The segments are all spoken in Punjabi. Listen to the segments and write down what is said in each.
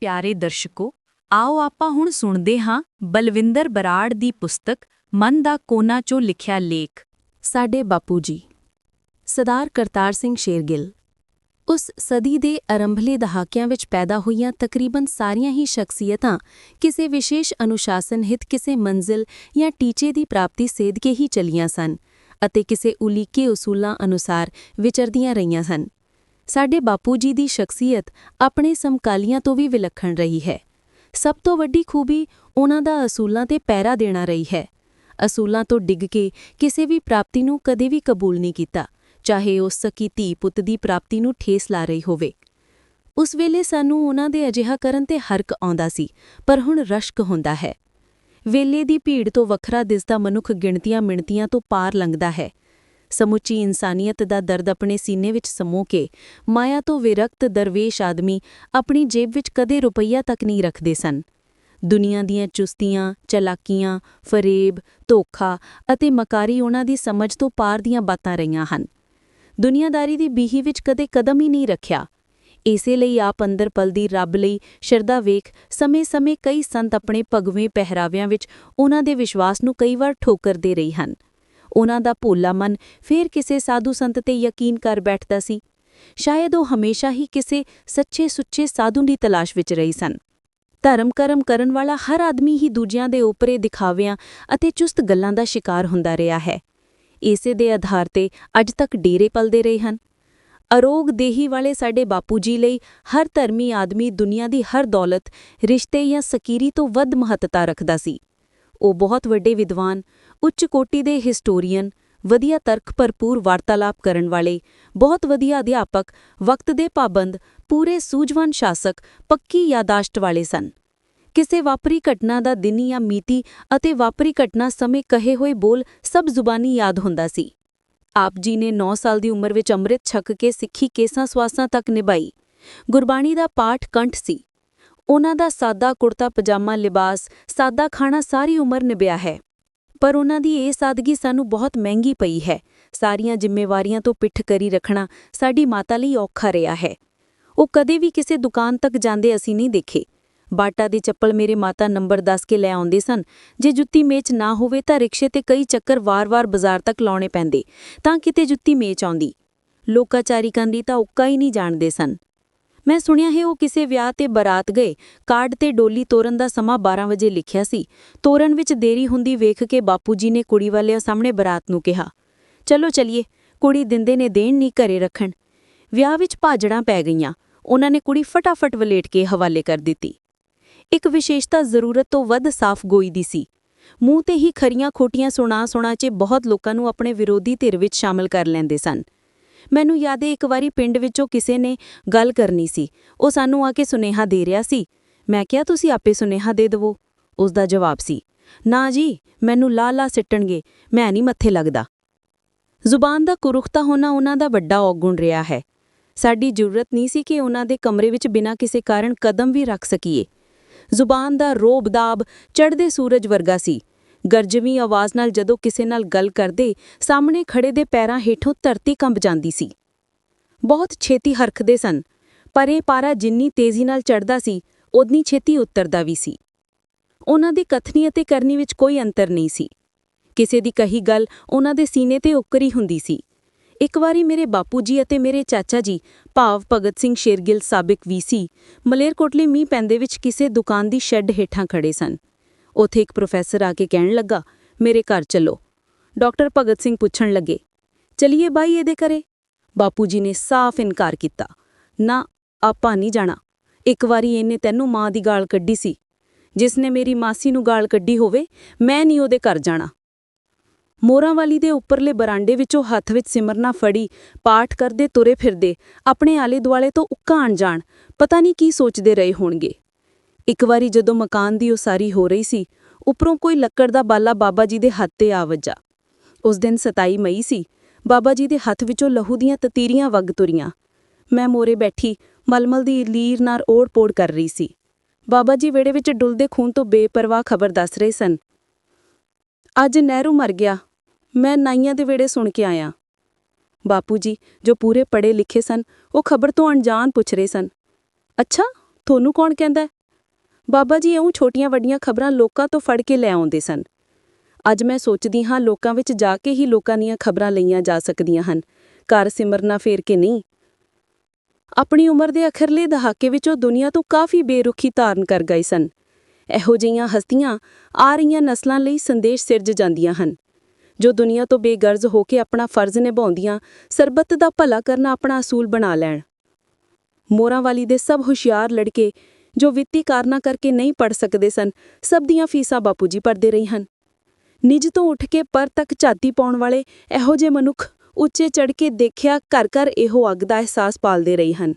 ਪਿਆਰੇ ਦਰਸ਼ਕੋ, ਆਓ ਆਪਾਂ ਹੁਣ ਸੁਣਦੇ ਹਾਂ ਬਲਵਿੰਦਰ ਬਰਾੜ ਦੀ ਪੁਸਤਕ ਮਨ ਦਾ ਕੋਨਾ ਚੋਂ ਲਿਖਿਆ ਲੇਖ। ਸਾਡੇ ਬਾਪੂ ਜੀ, ਸਰਦਾਰ ਕਰਤਾਰ ਸਿੰਘ ਸ਼ੇਰਗਿੱਲ, ਉਸ ਸਦੀ ਦੇ ਆਰੰਭਲੇ ਦਹਾਕਿਆਂ ਵਿੱਚ ਪੈਦਾ ਹੋਈਆਂ ਤਕਰੀਬਨ ਸਾਰੀਆਂ ਹੀ ਸ਼ਖਸੀਅਤਾਂ ਕਿਸੇ ਵਿਸ਼ੇਸ਼ ਅਨੁਸ਼ਾਸਨ ਹਿਤ, ਕਿਸੇ ਮੰਜ਼ਿਲ ਜਾਂ ਟੀਚੇ ਦੀ ਪ੍ਰਾਪਤੀ ਸੇਧ ਕੇ ਹੀ ਚਲੀਆਂ ਸਨ ਅਤੇ ਕਿਸੇ ਉਲੀਕੇ ਉਸੂਲਾਂ ਅਨੁਸਾਰ ਵਿਚਰਦੀਆਂ ਰਹੀਆਂ ਸਨ। ਸਾਡੇ ਬਾਪੂ ਜੀ ਦੀ ਸ਼ਖਸੀਅਤ ਆਪਣੇ ਸਮਕਾਲੀਆਂ ਤੋਂ ਵੀ ਵਿਲੱਖਣ ਰਹੀ ਹੈ। ਸਭ ਤੋਂ ਵੱਡੀ ਖੂਬੀ ਉਹਨਾਂ ਦਾ ਅਸੂਲਾਂ ਤੇ ਪਹਿਰਾ ਦੇਣਾ ਰਹੀ ਹੈ। ਅਸੂਲਾਂ ਤੋਂ ਡਿੱਗ ਕੇ ਕਿਸੇ ਵੀ ਪ੍ਰਾਪਤੀ ਨੂੰ ਕਦੇ ਵੀ ਕਬੂਲ ਨਹੀਂ ਕੀਤਾ, ਚਾਹੇ ਉਹ ਸਕੀ ਧੀ ਪੁੱਤ ਦੀ ਪ੍ਰਾਪਤੀ ਨੂੰ ਠੇਸ ਲਾ ਰਹੀ ਹੋਵੇ। ਉਸ ਵੇਲੇ ਸਾਨੂੰ ਉਹਨਾਂ ਦੇ ਅਜਿਹਾ ਕਰਨ ਤੇ ਹਰਕ ਆਉਂਦਾ ਸੀ, ਪਰ ਹੁਣ ਰਸ਼ਕ ਹੁੰਦਾ ਹੈ। ਵੇਲੇ ਦੀ ਭੀੜ ਤੋਂ ਵੱਖਰਾ ਦਿਸਦਾ ਮਨੁੱਖ ਗਿਣਤੀਆਂ ਮਿਣਤੀਆਂ ਤੋਂ ਪਾਰ ਲੰਘਦਾ ਹੈ। ਸਮੁੱਚੀ ਇਨਸਾਨੀਅਤ ਦਾ ਦਰਦ ਆਪਣੇ ਸੀਨੇ ਵਿੱਚ ਸਮੋ ਕੇ, ਮਾਇਆ ਤੋਂ ਵਿਰਕਤ ਦਰਵੇਸ਼ ਆਦਮੀ ਆਪਣੀ ਜੇਬ ਵਿੱਚ ਕਦੇ ਰੁਪਈਆ ਤੱਕ ਨਹੀਂ ਰੱਖਦੇ ਸਨ। ਦੁਨੀਆ ਦੀਆਂ ਚੁਸਤੀਆਂ, ਚਲਾਕੀਆਂ, ਫਰੇਬ, ਧੋਖਾ ਅਤੇ ਮਕਾਰੀ ਉਹਨਾਂ ਦੀ ਸਮਝ ਤੋਂ ਪਾਰ ਦੀਆਂ ਬਾਤਾਂ ਰਹੀਆਂ ਹਨ। ਦੁਨੀਆਦਾਰੀ ਦੀ ਬੀਹੀ ਵਿੱਚ ਕਦੇ ਕਦਮ ਹੀ ਨਹੀਂ ਰੱਖਿਆ। ਇਸੇ ਲਈ ਆਪ ਅੰਦਰ ਪਲਦੀ ਰੱਬ ਲਈ ਸ਼ਰਧਾ ਵੇਖ ਸਮੇਂ-ਸਮੇਂ ਕਈ ਸੰਤ ਆਪਣੇ ਭਗਵੇਂ ਪਹਿਰਾਵਿਆਂ ਵਿੱਚ ਉਹਨਾਂ ਦੇ ਵਿਸ਼ਵਾਸ ਨੂੰ ਕਈ ਵਾਰ ਠੋਕਰ ਦੇ ਰਹੀ ਹਨ। ਉਹਨਾਂ ਦਾ ਭੋਲਾ ਮਨ ਫੇਰ ਕਿਸੇ ਸਾਧੂ ਸੰਤ ਤੇ ਯਕੀਨ ਕਰ ਬੈਠਦਾ ਸੀ। ਸ਼ਾਇਦ ਉਹ ਹਮੇਸ਼ਾ ਹੀ ਕਿਸੇ ਸੱਚੇ ਸੁੱਚੇ ਸਾਧੂ ਦੀ ਤਲਾਸ਼ ਵਿੱਚ ਰਹੀ ਸਨ। ਧਰਮ ਕਰਮ ਕਰਨ ਵਾਲਾ ਹਰ ਆਦਮੀ ਹੀ ਦੂਜਿਆਂ ਦੇ ਉਪਰੇ ਦਿਖਾਵਿਆਂ ਅਤੇ ਚੁਸਤ ਗੱਲਾਂ ਦਾ ਸ਼ਿਕਾਰ ਹੁੰਦਾ ਰਿਹਾ ਹੈ। ਇਸੇ ਦੇ ਆਧਾਰ ਤੇ ਅੱਜ ਤੱਕ ਡੇਰੇ ਪਲਦੇ ਰਹੇ ਹਨ। ਅਰੋਗ ਦੇਹੀ ਵਾਲੇ ਸਾਡੇ ਬਾਪੂ ਜੀ ਲਈ ਹਰ ਧਰਮੀ ਆਦਮੀ ਦੁਨੀਆ ਦੀ ਹਰ ਦੌਲਤ, ਰਿਸ਼ਤੇ ਜਾਂ ਸਕੀਰੀ ਤੋਂ ਵੱਧ ਮਹੱਤਤਾ ਰੱਖਦਾ ਸੀ। ਉਹ ਬਹੁਤ ਵੱਡੇ ਵਿਦਵਾਨ, ਉੱਚ ਕੋਟੀ ਦੇ ਹਿਸਟੋਰੀਅਨ, ਵਧੀਆ ਤਰਕ ਭਰਪੂਰ ਵਾਰਤਾਲਾਪ ਕਰਨ ਵਾਲੇ, ਬਹੁਤ ਵਧੀਆ ਅਧਿਆਪਕ, ਵਕਤ ਦੇ ਪਾਬੰਦ, ਪੂਰੇ ਸੂਝਵਾਨ ਸ਼ਾਸਕ, ਪੱਕੀ ਯਾਦਾਸ਼ਤ ਵਾਲੇ ਸਨ। ਕਿਸੇ ਵਾਪਰੀ ਘਟਨਾ ਦਾ ਦਿਨ ਜਾਂ ਮਿਤੀ ਅਤੇ ਵਾਪਰੀ ਘਟਨਾ ਸਮੇਂ ਕਹੇ ਹੋਏ ਬੋਲ ਸਭ ਜ਼ੁਬਾਨੀ ਯਾਦ ਹੁੰਦਾ ਸੀ। ਆਪ ਜੀ ਨੇ 9 ਸਾਲ ਦੀ ਉਮਰ ਵਿੱਚ ਅੰਮ੍ਰਿਤ ਛਕ ਕੇ ਸਿੱਖੀ ਕੇਸਾਂ ਸਵਾਸਾਂ ਤੱਕ ਨਿਭਾਈ। ਗੁਰਬਾਣੀ ਦਾ ਪਾਠ ਕੰਠ ਸੀ। ਉਹਨਾਂ ਦਾ ਸਾਦਾ ਕੁੜਤਾ, ਪਜਾਮਾ, ਲਿਬਾਸ, ਸਾਦਾ ਖਾਣਾ ਸਾਰੀ ਉਮਰ ਨਿਭਿਆ ਹੈ। ਪਰ ਉਹਨਾਂ ਦੀ ਇਹ ਸਾਦਗੀ ਸਾਨੂੰ ਬਹੁਤ ਮਹਿੰਗੀ ਪਈ ਹੈ। ਸਾਰੀਆਂ ਜ਼ਿੰਮੇਵਾਰੀਆਂ ਤੋਂ ਪਿੱਠ ਕਰੀ ਰੱਖਣਾ ਸਾਡੀ ਮਾਤਾ ਲਈ ਔਖਾ ਰਿਹਾ ਹੈ। ਉਹ ਕਦੇ ਵੀ ਕਿਸੇ ਦੁਕਾਨ ਤੱਕ ਜਾਂਦੇ ਅਸੀਂ ਨਹੀਂ ਦੇਖੇ। ਬਾਟਾ ਦੀ ਚੱਪਲ ਮੇਰੇ ਮਾਤਾ ਨੰਬਰ 10 ਕੇ ਲੈ ਆਉਂਦੇ ਸਨ। ਜੇ ਜੁੱਤੀ ਮੇਚ ਨਾ ਹੋਵੇ ਤਾਂ ਰਿਕਸ਼ੇ ਤੇ ਕਈ ਚੱਕਰ ਵਾਰ-ਵਾਰ ਬਾਜ਼ਾਰ ਤੱਕ ਲਾਉਣੇ ਪੈਂਦੇ, ਤਾਂ ਕਿਤੇ ਜੁੱਤੀ ਮੇਚ ਆਉਂਦੀ। ਲੋਕਾਚਾਰੀ ਕੰਦੀ ਤਾਂ ਉੱਕਾ ਹੀ ਨਹੀਂ ਜਾਣਦੇ ਸਨ। ਮੈਂ ਸੁਣਿਆ ਹੈ ਉਹ ਕਿਸੇ ਵਿਆਹ ਤੇ ਬਰਾਤ ਗਏ, ਕਾਰਡ ਤੇ ਡੋਲੀ ਤੋਰਨ ਦਾ ਸਮਾਂ 12 ਵਜੇ ਲਿਖਿਆ ਸੀ। ਤੋਰਨ ਵਿੱਚ ਦੇਰੀ ਹੁੰਦੀ ਵੇਖ ਕੇ ਬਾਪੂ ਜੀ ਨੇ ਕੁੜੀ ਵਾਲਿਆਂ ਸਾਹਮਣੇ ਬਰਾਤ ਨੂੰ ਕਿਹਾ। ਚਲੋ ਚਲਿਏ, ਕੁੜੀ ਦਿੰਦੇ ਨੇ ਦੇਣ ਨਹੀਂ ਘਰੇ ਰੱਖਣ। ਵਿਆਹ ਵਿੱਚ ਭਾਜੜਾਂ ਪੈ ਗਈਆਂ, ਉਹਨਾਂ ਨੇ ਕੁੜੀ ਫਟਾਫਟ ਵਲੇਟ ਕੇ ਹਵਾਲੇ ਕਰ ਦਿੱਤੀ। ਇੱਕ ਵਿਸ਼ੇਸ਼ਤਾ ਜ਼ਰੂਰਤ ਤੋਂ ਵੱਧ ਸਾਫ਼ ਗੋਈ ਦੀ ਸੀ। ਮੂੰਹ ਤੇ ਹੀ ਖਰੀਆਂ ਖੋਟੀਆਂ ਸੁਣਾ ਸੁਣਾ 'ਚ ਬਹੁਤ ਲੋਕਾਂ ਨੂੰ ਆਪਣੇ ਵਿਰੋਧੀ ਧਿਰ ਵਿੱਚ ਸ਼ਾਮਲ ਕਰ ਲੈਂਦੇ ਸਨ। ਮੈਨੂੰ ਯਾਦ ਹੈ ਇੱਕ ਵਾਰੀ ਪਿੰਡ ਵਿੱਚੋਂ ਕਿਸੇ ਨੇ ਗੱਲ ਕਰਨੀ ਸੀ। ਉਹ ਸਾਨੂੰ ਆ ਕੇ ਸੁਨੇਹਾ ਦੇ ਰਿਹਾ ਸੀ। ਮੈਂ ਕਿਹਾ, ਤੁਸੀਂ ਆਪੇ ਸੁਨੇਹਾ ਦੇ ਦਿਵੋ। ਉਸ ਦਾ ਜਵਾਬ ਸੀ, ਨਾ ਜੀ, ਮੈਨੂੰ ਲਾ ਲਾ ਸਿੱਟਣਗੇ, ਮੈਂ ਨਹੀਂ ਮੱਥੇ ਲੱਗਦਾ। ਜ਼ੁਬਾਨ ਦਾ ਕੁਰਖਤਾ ਹੋਣਾ ਉਹਨਾਂ ਦਾ ਵੱਡਾ ਔਗੁਣ ਰਿਹਾ ਹੈ। ਸਾਡੀ ਜ਼ਰੂਰਤ ਨਹੀਂ ਸੀ ਕਿ ਉਹਨਾਂ ਦੇ ਕਮਰੇ ਵਿੱਚ ਬਿਨਾਂ ਕਿਸੇ ਕਾਰਨ ਕਦਮ ਵੀ ਰੱਖ ਸਕੀਏ। ਜ਼ੁਬਾਨ ਦਾ ਰੋਬਦਾਬ ਚੜ੍ਹਦੇ ਸੂਰਜ ਵਰਗਾ ਸੀ। ਗਰਜਵੀਂ ਆਵਾਜ਼ ਨਾਲ ਜਦੋਂ ਕਿਸੇ ਨਾਲ ਗੱਲ ਕਰਦੇ, ਸਾਹਮਣੇ ਖੜੇ ਦੇ ਪੈਰਾਂ ਹੇਠੋਂ ਧਰਤੀ ਕੰਬ ਜਾਂਦੀ ਸੀ। ਬਹੁਤ ਛੇਤੀ ਹਰਖਦੇ ਸਨ, ਪਰ ਇਹ ਪਾਰਾ ਜਿੰਨੀ ਤੇਜ਼ੀ ਨਾਲ ਚੜਦਾ ਸੀ ਉਦਨੀ ਛੇਤੀ ਉਤਰਦਾ ਵੀ ਸੀ। ਉਹਨਾਂ ਦੀ ਕਥਨੀ ਅਤੇ ਕਰਨੀ ਵਿੱਚ ਕੋਈ ਅੰਤਰ ਨਹੀਂ ਸੀ। ਕਿਸੇ ਦੀ ਕਹੀ ਗੱਲ ਉਹਨਾਂ ਦੇ ਸੀਨੇ ਤੇ ਉੱਕਰੀ ਹੁੰਦੀ ਸੀ। ਇੱਕ ਵਾਰੀ ਮੇਰੇ ਬਾਪੂ ਜੀ ਅਤੇ ਮੇਰੇ ਚਾਚਾ ਜੀ, ਭਾਵ ਭਗਤ ਸਿੰਘ ਸ਼ੇਰਗਿੱਲ ਸਾਬਿਕ ਵੀਸੀ ਮਲੇਰਕੋਟਲੇ ਮੀਂਹ ਪੈਂਦੇ ਵਿੱਚ ਕਿਸੇ ਦੁਕਾਨ ਦੀ ਸ਼ੈੱਡ ਹੇਠਾਂ ਖੜੇ ਸਨ। ਉੱਥੇ ਇੱਕ ਪ੍ਰੋਫੈਸਰ ਆ ਕੇ ਕਹਿਣ ਲੱਗਾ, ਮੇਰੇ ਘਰ ਚੱਲੋ। ਡਾਕਟਰ ਭਗਤ ਸਿੰਘ ਪੁੱਛਣ ਲੱਗੇ, ਚਲਿਏ ਬਾਈ ਇਹਦੇ ਘਰੇ? ਬਾਪੂ ਜੀ ਨੇ ਸਾਫ਼ ਇਨਕਾਰ ਕੀਤਾ, ਨਾ, ਆਪਾਂ ਨਹੀਂ ਜਾਣਾ। ਇੱਕ ਵਾਰੀ ਇਹਨੇ ਤੈਨੂੰ ਮਾਂ ਦੀ ਗਾਲ ਕੱਢੀ ਸੀ। ਜਿਸ ਨੇ ਮੇਰੀ ਮਾਸੀ ਨੂੰ ਗਾਲ ਕੱਢੀ ਹੋਵੇ, ਮੈਂ ਨਹੀਂ ਉਹਦੇ ਘਰ ਜਾਣਾ। ਮੋਰਾਂਵਾਲੀ ਦੇ ਉੱਪਰਲੇ ਬਰਾਂਡੇ ਵਿੱਚੋਂ ਹੱਥ ਵਿੱਚ ਸਿਮਰਨਾ ਫੜੀ, ਪਾਠ ਕਰਦੇ ਤੁਰੇ ਫਿਰਦੇ, ਆਪਣੇ ਆਲੇ ਦੁਆਲੇ ਤੋਂ ਉੱਕਾ ਅਣਜਾਣ ਪਤਾ ਨਹੀਂ ਕੀ ਸੋਚਦੇ ਰਹੇ ਹੋਣਗੇ। ਇੱਕ ਵਾਰੀ ਜਦੋਂ ਮਕਾਨ ਦੀ ਉਸਾਰੀ ਹੋ ਰਹੀ ਸੀ, ਉੱਪਰੋਂ ਕੋਈ ਲੱਕੜ ਦਾ ਬਾਲਾ ਬਾਬਾ ਜੀ ਦੇ ਹੱਥ ਤੇ ਆ ਵੱਜਾ। ਉਸ ਦਿਨ 27 ਮਈ ਸੀ, ਬਾਬਾ ਜੀ ਦੇ ਹੱਥ ਵਿੱਚੋਂ ਲਹੂ ਦੀਆਂ ਤਤੀਰੀਆਂ ਵਗ ਤੁਰੀਆਂ। ਮੈਂ ਮੋਰੇ ਬੈਠੀ ਮਲਮਲ ਦੀ ਲੀਰ ਨਾਲ ਓੜ-ਪੋੜ ਕਰ ਰਹੀ ਸੀ। ਬਾਬਾ ਜੀ ਵਿਹੜੇ ਵਿੱਚ ਡੁੱਲਦੇ ਖੂਨ ਤੋਂ ਬੇਪਰਵਾਹ ਖਬਰ ਦੱਸ ਰਹੇ ਸਨ। ਅੱਜ ਨਹਿਰੂ ਮਰ ਗਿਆ। ਮੈਂ ਨਾਈਆਂ ਦੇ ਵਿਹੜੇ ਸੁਣ ਕੇ ਆਇਆ। ਬਾਪੂ ਜੀ, ਜੋ ਪੂਰੇ ਪੜੇ ਲਿਖੇ ਸਨ, ਉਹ ਖਬਰ ਤੋਂ ਅਣਜਾਣ ਪੁੱਛ ਰਹੇ ਸਨ। ਅੱਛਾ, ਤੁਹਾਨੂੰ ਕੌਣ ਕਹਿੰਦਾ ਬਾਬਾ ਜੀ ਇਉਂ ਛੋਟੀਆਂ ਵੱਡੀਆਂ ਖਬਰਾਂ ਲੋਕਾਂ ਤੋਂ ਫੜ ਕੇ ਲੈ ਆਉਂਦੇ ਸਨ। ਅੱਜ ਮੈਂ ਸੋਚਦੀ ਹਾਂ ਲੋਕਾਂ ਵਿੱਚ ਜਾ ਕੇ ਹੀ ਲੋਕਾਂ ਦੀਆਂ ਖਬਰਾਂ ਲਈਆਂ ਜਾ ਸਕਦੀਆਂ ਹਨ। ਘਰ ਸਿਮਰਨਾ ਫੇਰ ਕੇ ਨਹੀਂ। ਆਪਣੀ ਉਮਰ ਦੇ ਅਖਰਲੇ ਦਹਾਕੇ ਵਿੱਚ ਉਹ ਦੁਨੀਆ ਤੋਂ ਕਾਫੀ ਬੇਰੁਖੀ ਧਾਰਨ ਕਰ ਗਏ ਸਨ। ਇਹੋ ਜਿਹੀਆਂ ਹਸਤੀਆਂ ਆ ਰਹੀਆਂ ਨਸਲਾਂ ਲਈ ਸੰਦੇਸ਼ ਸਿਰਜ ਜਾਂਦੀਆਂ ਹਨ। ਜੋ ਦੁਨੀਆ ਤੋਂ ਬੇਗਰਜ਼ ਹੋ ਕੇ ਆਪਣਾ ਫਰਜ਼ ਨਿਭਾਉਂਦੀਆਂ, ਸਰਬੱਤ ਦਾ ਭਲਾ ਕਰਨਾ ਆਪਣਾ ਅਸੂਲ ਬਣਾ ਲੈਣ। ਮੋਰਾਂ ਵਾਲੀ ਦੇ ਸਭ ਹੁਸ਼ਿਆਰ ਲੜਕੇ ਜੋ ਵਿੱਤੀ ਕਾਰਨਾਂ ਕਰਕੇ ਨਹੀਂ ਪੜ ਸਕਦੇ ਸਨ, ਸਭ ਦੀਆਂ ਫੀਸਾਂ ਬਾਪੂ ਜੀ ਭਰਦੇ ਰਹੀ ਹਨ। ਨਿੱਜ ਤੋਂ ਉੱਠ ਕੇ ਪਰ ਤੱਕ ਝਾਤੀ ਪਾਉਣ ਵਾਲੇ ਇਹੋ ਜਿਹੇ ਮਨੁੱਖ ਉੱਚੇ ਚੜ ਕੇ ਦੇਖਿਆ ਘਰ ਘਰ ਇਹੋ ਅੱਗ ਦਾ ਅਹਿਸਾਸ ਪਾਲਦੇ ਰਹੇ ਹਨ।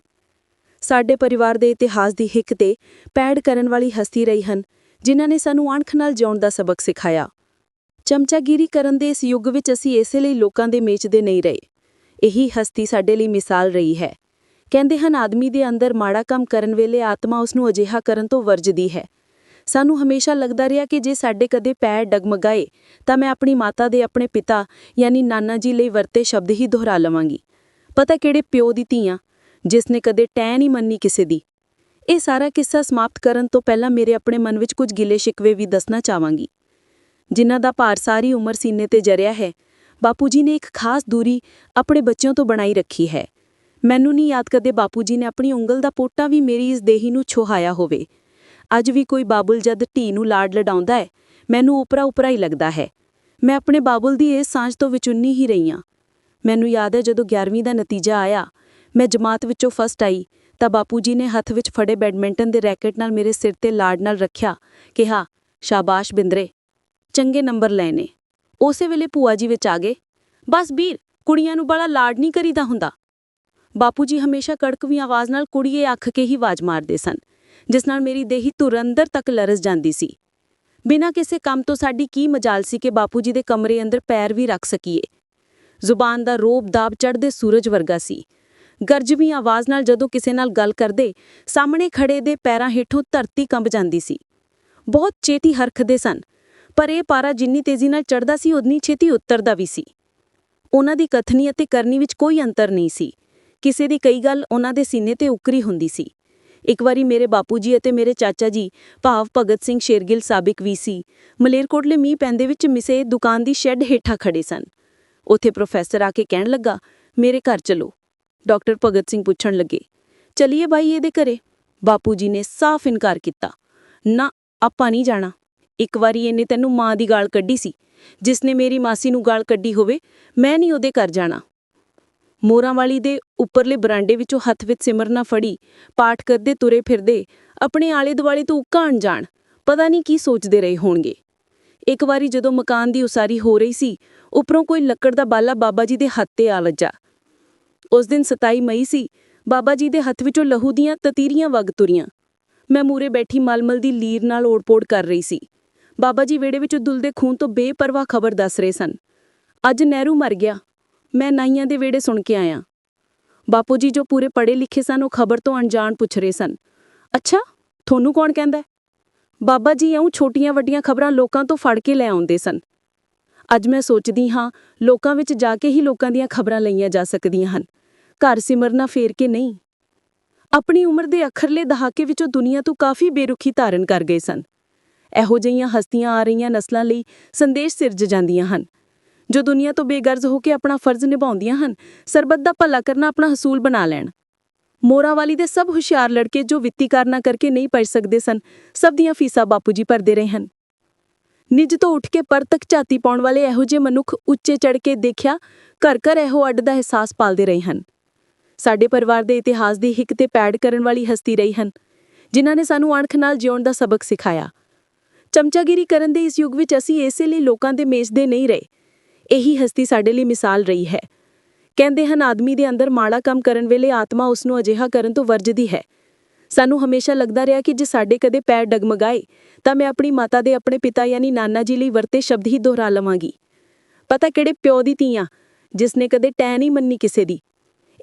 ਸਾਡੇ ਪਰਿਵਾਰ ਦੇ ਇਤਿਹਾਸ ਦੀ ਹਿੱਕ ਤੇ ਪੈੜ ਕਰਨ ਵਾਲੀ ਹਸਤੀ ਰਹੀ ਹਨ, ਜਿਨ੍ਹਾਂ ਨੇ ਸਾਨੂੰ ਅਣਖ ਨਾਲ ਜਿਉਣ ਦਾ ਸਬਕ ਸਿਖਾਇਆ। ਚਮਚਾਗੀਰੀ ਕਰਨ ਦੇ ਇਸ ਯੁੱਗ ਵਿੱਚ ਅਸੀਂ ਇਸੇ ਲਈ ਲੋਕਾਂ ਦੇ ਮੇਚਦੇ ਨਹੀਂ ਰਹੇ। ਇਹੀ ਹਸਤੀ ਸਾਡੇ ਲਈ ਮਿਸਾਲ ਰਹੀ ਹੈ। ਕਹਿੰਦੇ ਹਨ, ਆਦਮੀ ਦੇ ਅੰਦਰ ਮਾੜਾ ਕੰਮ ਕਰਨ ਵੇਲੇ ਆਤਮਾ ਉਸ ਨੂੰ ਅਜਿਹਾ ਕਰਨ ਤੋਂ ਵਰਜਦੀ ਹੈ। ਸਾਨੂੰ ਹਮੇਸ਼ਾ ਲੱਗਦਾ ਰਿਹਾ ਕਿ ਜੇ ਸਾਡੇ ਕਦੇ ਪੈਰ ਡਗਮਗਾਏ, ਤਾਂ ਮੈਂ ਆਪਣੀ ਮਾਤਾ ਦੇ ਆਪਣੇ ਪਿਤਾ, ਯਾਨੀ ਨਾਨਾ ਜੀ ਲਈ ਵਰਤੇ ਸ਼ਬਦ ਹੀ ਦੁਹਰਾ ਲਵਾਂਗੀ। ਪਤਾ ਕਿਹੜੇ ਪਿਓ ਦੀ ਧੀਆਂ, ਜਿਸ ਨੇ ਕਦੇ ਟੈ ਨਹੀਂ ਮੰਨੀ ਕਿਸੇ ਦੀ। ਇਹ ਸਾਰਾ ਕਿੱਸਾ ਸਮਾਪਤ ਕਰਨ ਤੋਂ ਪਹਿਲਾਂ ਮੇਰੇ ਆਪਣੇ ਮਨ ਵਿੱਚ ਕੁਝ ਗਿਲੇ ਸ਼ਿਕਵੇ ਵੀ ਦੱਸਣਾ ਚਾਹਾਂਗੀ। ਜਿਨ੍ਹਾਂ ਦਾ ਭਾਰ ਸਾਰੀ ਉਮਰ ਸੀਨੇ ਤੇ ਜਰਿਆ ਹੈ, ਬਾਪੂ ਜੀ ਨੇ ਇੱਕ ਖਾਸ ਦੂਰੀ ਆਪਣੇ ਬੱਚਿਆਂ ਤੋਂ ਬਣਾਈ ਰੱਖੀ ਹੈ। ਮੈਨੂੰ ਨਹੀਂ ਯਾਦ ਕਦੇ ਬਾਪੂ ਜੀ ਨੇ ਆਪਣੀ ਉਂਗਲ ਦਾ ਪੋਟਾ ਵੀ ਮੇਰੀ ਇਸ ਦੇਹੀ ਨੂੰ ਛੁਹਾਇਆ ਹੋਵੇ। ਅੱਜ ਵੀ ਕੋਈ ਬਾਬੁਲ ਜਦ ਢੀ ਨੂੰ ਲਾੜ ਲਡਾਉਂਦਾ ਹੈ, ਮੈਨੂੰ ਉਪਰਾ ਉਪਰਾ ਹੀ ਲੱਗਦਾ ਹੈ। ਮੈਂ ਆਪਣੇ ਬਾਬੁਲ ਦੀ ਇਸ ਸਾਂਝ ਤੋਂ ਵਿਚੁੰਨੀ ਹੀ ਰਹੀ ਹਾਂ। ਮੈਨੂੰ ਯਾਦ ਹੈ ਜਦੋਂ 11ਵੀਂ ਦਾ ਨਤੀਜਾ ਆਇਆ, ਮੈਂ ਜਮਾਤ ਵਿੱਚੋਂ ਫਸਟ ਆਈ, ਤਾਂ ਬਾਪੂ ਜੀ ਨੇ ਹੱਥ ਵਿੱਚ ਫੜੇ ਬੈਡਮਿੰਟਨ ਦੇ ਰੈਕਟ ਨਾਲ ਮੇਰੇ ਸਿਰ ਤੇ ਲਾੜ ਨਾਲ ਰੱਖਿਆ, ਕਿਹਾ, ਸ਼ਾਬਾਸ਼ ਬਿੰਦਰੇ, ਚੰਗੇ ਨੰਬਰ ਲੈਣੇ ਉਸੇ ਵੇਲੇ ਭੂਆ ਜੀ ਵਿੱਚ ਆ ਗਏ, ਬਸ ਵੀਰ ਕੁੜੀਆਂ ਨੂੰ ਬੜਾ ਲਾਡ ਨਹੀਂ ਕਰੀਦਾ ਹੁੰਦਾ। ਬਾਪੂ ਜੀ ਹਮੇਸ਼ਾ ਕੜਕਵੀਂ ਆਵਾਜ਼ ਨਾਲ ਕੁੜੀਏ ਅੱਖ ਕੇ ਹੀ ਆਵਾਜ਼ ਮਾਰਦੇ ਸਨ, ਜਿਸ ਨਾਲ ਮੇਰੀ ਦੇਹੀ ਧੁਰ ਅੰਦਰ ਤੱਕ ਲਰਜ਼ ਜਾਂਦੀ ਸੀ। ਬਿਨਾਂ ਕਿਸੇ ਕੰਮ ਤੋਂ ਸਾਡੀ ਕੀ ਮਜਾਲ ਸੀ ਕਿ ਬਾਪੂ ਜੀ ਦੇ ਕਮਰੇ ਅੰਦਰ ਪੈਰ ਵੀ ਰੱਖ ਸਕੀਏ। ਜ਼ੁਬਾਨ ਦਾ ਰੋਬ ਦਾਬ ਚੜ੍ਹਦੇ ਸੂਰਜ ਵਰਗਾ ਸੀ। ਗਰਜਵੀਂ ਆਵਾਜ਼ ਨਾਲ ਜਦੋਂ ਕਿਸੇ ਨਾਲ ਗੱਲ ਕਰਦੇ, ਸਾਹਮਣੇ ਖੜੇ ਦੇ ਪੈਰਾਂ ਹੇਠੋਂ ਧਰਤੀ ਕੰਬ ਜਾਂਦੀ ਸੀ। ਬਹੁਤ ਛੇਤੀ ਹਰਖਦੇ ਸਨ, ਪਰ ਇਹ ਪਾਰਾ ਜਿੰਨੀ ਤੇਜ਼ੀ ਨਾਲ ਚੜ੍ਹਦਾ ਸੀ ਉਦਨੀ ਛੇਤੀ ਉੱਤਰਦਾ ਵੀ ਸੀ। ਉਹਨਾਂ ਦੀ ਕਥਨੀ ਅਤੇ ਕਰਨੀ ਵਿੱਚ ਕੋਈ ਅੰਤਰ ਨਹੀਂ ਸੀ। ਕਿਸੇ ਦੀ ਕਈ ਗੱਲ ਉਹਨਾਂ ਦੇ ਸੀਨੇ ਤੇ ਉਕਰੀ ਹੁੰਦੀ ਸੀ। ਇੱਕ ਵਾਰੀ ਮੇਰੇ ਬਾਪੂ ਜੀ ਅਤੇ ਮੇਰੇ ਚਾਚਾ ਜੀ, ਭਾਵ ਭਗਤ ਸਿੰਘ ਸ਼ੇਰਗਿੱਲ ਸਾਬਿਕ ਵੀਸੀ ਮਲੇਰਕੋਟਲੇ ਮੀਂਹ ਪੈਂਦੇ ਵਿੱਚ ਮਿਸੇ ਦੁਕਾਨ ਦੀ ਸ਼ੈੱਡ ਹੇਠਾਂ ਖੜੇ ਸਨ। ਉੱਥੇ ਪ੍ਰੋਫੈਸਰ ਆ ਕੇ ਕਹਿਣ ਲੱਗਾ, ਮੇਰੇ ਘਰ ਚਲੋ। ਡਾਕਟਰ ਭਗਤ ਸਿੰਘ ਪੁੱਛਣ ਲੱਗੇ, ਚਲਿਏ ਬਾਈ ਇਹਦੇ ਘਰੇ? ਬਾਪੂ ਜੀ ਨੇ ਸਾਫ਼ ਇਨਕਾਰ ਕੀਤਾ, ਨਾ, ਆਪਾਂ ਨਹੀਂ ਜਾਣਾ। ਇੱਕ ਵਾਰੀ ਇਹਨੇ ਤੈਨੂੰ ਮਾਂ ਦੀ ਗਾਲ ਕੱਢੀ ਸੀ। ਜਿਸ ਨੇ ਮੇਰੀ ਮਾਸੀ ਨੂੰ ਗਾਲ ਕੱਢੀ ਹੋਵੇ, ਮੈਂ ਨਹੀਂ ਉਹਦੇ ਘਰ ਜਾਣਾ। ਮੋਰਾਂ ਵਾਲੀ ਦੇ ਉੱਪਰਲੇ ਬਰਾਂਡੇ ਵਿੱਚੋਂ ਹੱਥ ਵਿੱਚ ਸਿਮਰਨਾ ਫੜੀ। ਪਾਠ ਕਰਦੇ ਤੁਰੇ ਫਿਰਦੇ, ਆਪਣੇ ਆਲੇ ਦੁਆਲੇ ਤੋਂ ਉੱਕਾ ਅਣਜਾਣ ਪਤਾ ਨਹੀਂ ਕੀ ਸੋਚਦੇ ਰਹੇ ਹੋਣਗੇ। ਇੱਕ ਵਾਰੀ ਜਦੋਂ ਮਕਾਨ ਦੀ ਉਸਾਰੀ ਹੋ ਰਹੀ ਸੀ, ਉੱਪਰੋਂ ਕੋਈ ਲੱਕੜ ਦਾ ਬਾਲਾ ਬਾਬਾ ਜੀ ਦੇ ਹੱਥ ਤੇ ਆ ਲੱਜਾ। ਉਸ ਦਿਨ 27 ਮਈ ਸੀ, ਬਾਬਾ ਜੀ ਦੇ ਹੱਥ ਵਿੱਚੋਂ ਲਹੂ ਦੀਆਂ ਤਤੀਰੀਆਂ ਵਗ ਤੁਰੀਆਂ। ਮੈਂ ਮੂਰੇ ਬੈਠੀ ਮਲਮਲ ਦੀ ਲੀਰ ਨਾਲ ਓੜਪੋੜ ਕਰ ਰਹੀ ਸੀ। ਬਾਬਾ ਜੀ ਵਿਹੜੇ ਵਿੱਚੋਂ ਦੁੱਲਦੇ ਖੂਨ ਤੋਂ ਬੇਪਰਵਾਹ ਖਬਰ ਦੱਸ ਰਹੇ ਸਨ। ਅੱਜ ਨਹਿਰੂ ਮਰ ਗਿਆ। ਮੈਂ ਨਾਈਆਂ ਦੇ ਵਿਹੜੇ ਸੁਣ ਕੇ ਆਇਆ। ਬਾਪੂ ਜੀ ਜੋ ਪੂਰੇ ਪੜ੍ਹੇ ਲਿਖੇ ਸਨ, ਉਹ ਖਬਰ ਤੋਂ ਅਣਜਾਣ ਪੁੱਛ ਰਹੇ ਸਨ। ਅੱਛਾ, ਤੁਹਾਨੂੰ ਕੌਣ ਕਹਿੰਦਾ? ਬਾਬਾ ਜੀ ਇਉਂ ਛੋਟੀਆਂ ਵੱਡੀਆਂ ਖਬਰਾਂ ਲੋਕਾਂ ਤੋਂ ਫੜ ਕੇ ਲੈ ਆਉਂਦੇ ਸਨ। ਅੱਜ ਮੈਂ ਸੋਚਦੀ ਹਾਂ, ਲੋਕਾਂ ਵਿੱਚ ਜਾ ਕੇ ਹੀ ਲੋਕਾਂ ਦੀਆਂ ਖਬਰਾਂ ਲਈਆਂ ਜਾ ਸਕਦੀਆਂ ਹਨ। ਘਰ ਸਿਮਰਨਾ ਫੇਰ ਕੇ ਨਹੀਂ। ਆਪਣੀ ਉਮਰ ਦੇ ਅਖਰਲੇ ਦਹਾਕੇ ਵਿੱਚੋਂ ਦੁਨੀਆ ਤੋਂ ਕਾਫੀ ਬੇਰੁਖੀ ਧਾਰਨ ਕਰ ਗਏ ਸਨ। ਇਹੋ ਜਿਹੀਆਂ ਹਸਤੀਆਂ ਆ ਰਹੀਆਂ ਨਸਲਾਂ ਲਈ ਸੰਦੇਸ਼ ਸਿਰਜ ਜਾਂਦੀਆਂ ਹਨ। ਜੋ ਦੁਨੀਆ ਤੋਂ ਬੇਗਰਜ਼ ਹੋ ਕੇ ਆਪਣਾ ਫਰਜ਼ ਨਿਭਾਉਂਦੀਆਂ ਹਨ, ਸਰਬੱਤ ਦਾ ਭਲਾ ਕਰਨਾ ਆਪਣਾ ਹਸੂਲ ਬਣਾ ਲੈਣ। ਮੋਰਾਂਵਾਲੀ ਦੇ ਸਭ ਹੁਸ਼ਿਆਰ ਲੜਕੇ ਜੋ ਵਿੱਤੀ ਕਾਰਨਾਂ ਕਰਕੇ ਨਹੀਂ ਪੜ ਸਕਦੇ ਸਨ, ਸਭ ਦੀਆਂ ਫੀਸਾਂ ਬਾਪੂ ਜੀ ਭਰਦੇ ਰਹੇ ਹਨ। ਨਿੱਜ ਤੋਂ ਉੱਠ ਕੇ ਪਰ ਤੱਕ ਝਾਤੀ ਪਾਉਣ ਵਾਲੇ ਇਹੋ ਜਿਹੇ ਮਨੁੱਖ ਉੱਚੇ ਚੜ ਕੇ ਦੇਖਿਆ, ਘਰ ਘਰ ਇਹੋ ਅੱਡ ਦਾ ਅਹਿਸਾਸ ਪਾਲਦੇ ਰਹੇ ਹਨ। ਸਾਡੇ ਪਰਿਵਾਰ ਦੇ ਇਤਿਹਾਸ ਦੀ ਹਿੱਕ ਤੇ ਪੈੜ ਕਰਨ ਵਾਲੀ ਹਸਤੀ ਰਹੀ ਹਨ, ਜਿਨ੍ਹਾਂ ਨੇ ਸਾਨੂੰ ਅਣਖ ਨਾਲ ਜਿਉਣ ਦਾ ਸਬਕ ਸਿਖਾਇਆ। ਚਮਚਾਗਿਰੀ ਕਰਨ ਦੇ ਇਸ ਯੁੱਗ ਵਿੱਚ ਅਸੀਂ ਇਸੇ ਲਈ ਲੋਕਾਂ ਦੇ ਮੇਚਦੇ ਨਹੀਂ ਰਹੇ ਇਹੀ ਹਸਤੀ ਸਾਡੇ ਲਈ ਮਿਸਾਲ ਰਹੀ ਹੈ। ਕਹਿੰਦੇ ਹਨ, ਆਦਮੀ ਦੇ ਅੰਦਰ ਮਾੜਾ ਕੰਮ ਕਰਨ ਵੇਲੇ ਆਤਮਾ ਉਸ ਨੂੰ ਅਜਿਹਾ ਕਰਨ ਤੋਂ ਵਰਜਦੀ ਹੈ। ਸਾਨੂੰ ਹਮੇਸ਼ਾ ਲੱਗਦਾ ਰਿਹਾ ਕਿ ਜੇ ਸਾਡੇ ਕਦੇ ਪੈਰ ਡਗਮਗਾਏ, ਤਾਂ ਮੈਂ ਆਪਣੀ ਮਾਤਾ ਦੇ ਆਪਣੇ ਪਿਤਾ ਯਾਨੀ ਨਾਨਾ ਜੀ ਲਈ ਵਰਤੇ ਸ਼ਬਦ ਹੀ ਦੁਹਰਾ ਲਵਾਂਗੀ। ਪਤਾ ਕਿਹੜੇ ਪਿਓ ਦੀ ਧੀਆਂ ਜਿਸ ਨੇ ਕਦੇ ਟੈ ਨਹੀਂ ਮੰਨੀ ਕਿਸੇ ਦੀ।